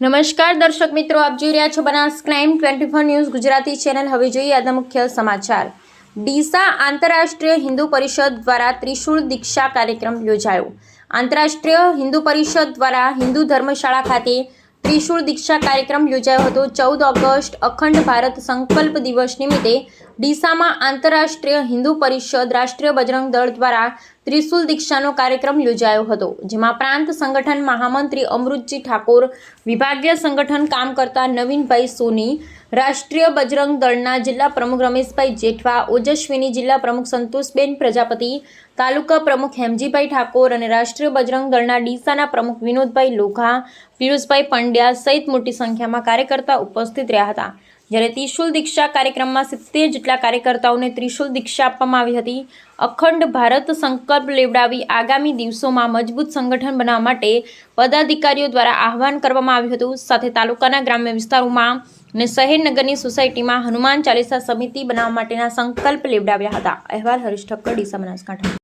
નમસ્કાર, દર્શક મિત્રો. આપ જોઈ રહ્યા છો Banas crime twenty four news Gujarati channel. હવે જોઈએ આજના મુખ્ય સમાચાર. ડીસા આંતરરાષ્ટ્રીય હિન્દુ પરિષદ દ્વારા ત્રિશુળ દીક્ષા કાર્યક્રમ યોજાયો. આંતરરાષ્ટ્રીય હિન્દુ પરિષદ દ્વારા હિન્દુ ધર્મશાળા ખાતે ત્રિશુળ દીક્ષા કાર્યક્રમ યોજાયો હતો. ચૌદ ઓગસ્ટ અખંડ ભારત સંકલ્પ દિવસ નિમિત્તે ડીસામાં આંતરરાષ્ટ્રીય હિન્દુ પરિષદ રાષ્ટ્રીય બજરંગ દળ દ્વારા ત્રિશુલ દીક્ષાનો કાર્યક્રમ યોજાયો હતો, જેમાં પ્રાંત સંગઠન મહામંત્રી અમૃતજી ઠાકોર, વિભાગીય સંગઠન કામ કરતા નવીનભાઈ સોની, રાષ્ટ્રીય બજરંગ દળના જિલ્લા પ્રમુખ રમેશભાઈ જેઠવા, ઓજસ્વીની જિલ્લા પ્રમુખ સંતોષબેન પ્રજાપતિ, તાલુકા પ્રમુખ હેમજીભાઈ ઠાકોર અને રાષ્ટ્રીય બજરંગ દળના ડીસાના પ્રમુખ વિનોદભાઈ લોઘા, પિયુષભાઈ પંડ્યા સહિત મોટી સંખ્યામાં કાર્યકર્તા ઉપસ્થિત રહ્યા હતા. જ્યારે ત્રિશુલ દીક્ષા કાર્યક્રમમાં સિત્તેર જેટલા કાર્યકર્તાઓને ત્રિશુલ દીક્ષા આપવામાં આવી હતી. અખંડ ભારત સંકલ્પ લેવડાવી આગામી દિવસોમાં મજબૂત સંગઠન બનાવવા માટે પદાધિકારીઓ દ્વારા આહવાન કરવામાં આવ્યું હતું. સાથે તાલુકાના ગ્રામ્ય વિસ્તારોમાં અને શહેર નગરની સોસાયટીમાં હનુમાન ચાલીસા સમિતિ બનાવવા માટેના સંકલ્પ લેવડાવ્યા હતા. અહેવાલ હરીશ ઠક્કર, ડીસા બનાસકાંઠા